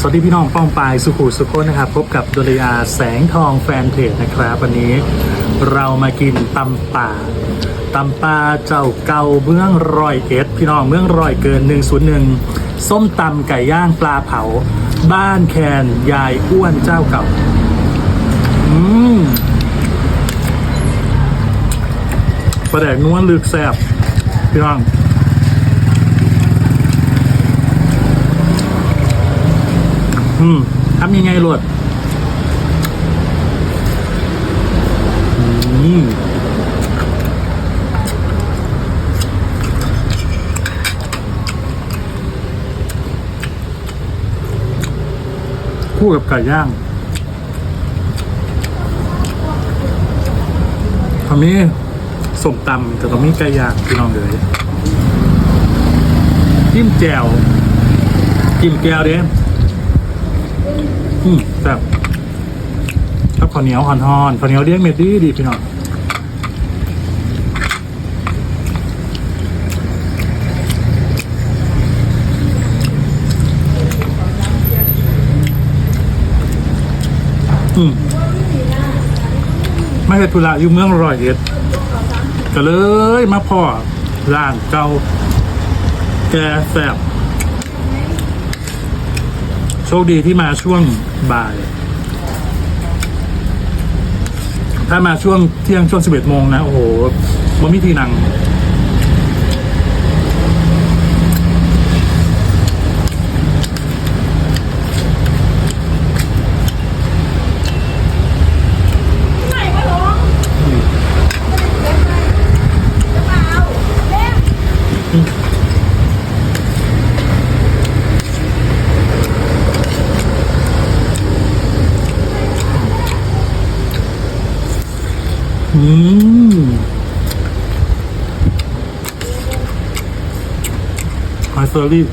สวัสดีพี่น้องป้องปายสุขุสุขนนะครับ พบกับดลยาแสงทองแฟนเพจนะครับ วันนี้เรามากินตำป่าตำป่าเจ้าเก่าเมืองรอยเอ็ดพี่น้องเมืองรอยเกิน 101 ส้มตำไก่ย่างปลาเผา บ้านแคนยายอ้วนเจ้าเก่า อืมประแดกนวลลึกแซ่บพี่น้อง อืมทำยังไงหลวดอืมคู่กับไก่ย่างทำนี้ส้มตำแต่ตรงนี้ไก่ย่างพี่น้องเลยจิ้มแจ่วจิ้มแก้วเด้ อืมแบบครับข้าวเหนียวห่อนข้าวเหนียวเลี้ยงเม็ดดีดีพี่น้องอืมไม่เป็นธุระอยู่เมืองร้อยเอ็ดก็เลยมาพ่อร้านเก่าแกแสบ โชคดีที่มาช่วงบ่าย ถ้ามาช่วงเที่ยงช่วง11โมงนะ โอ้โหมันมีทีนังอืม หอยเซอรี่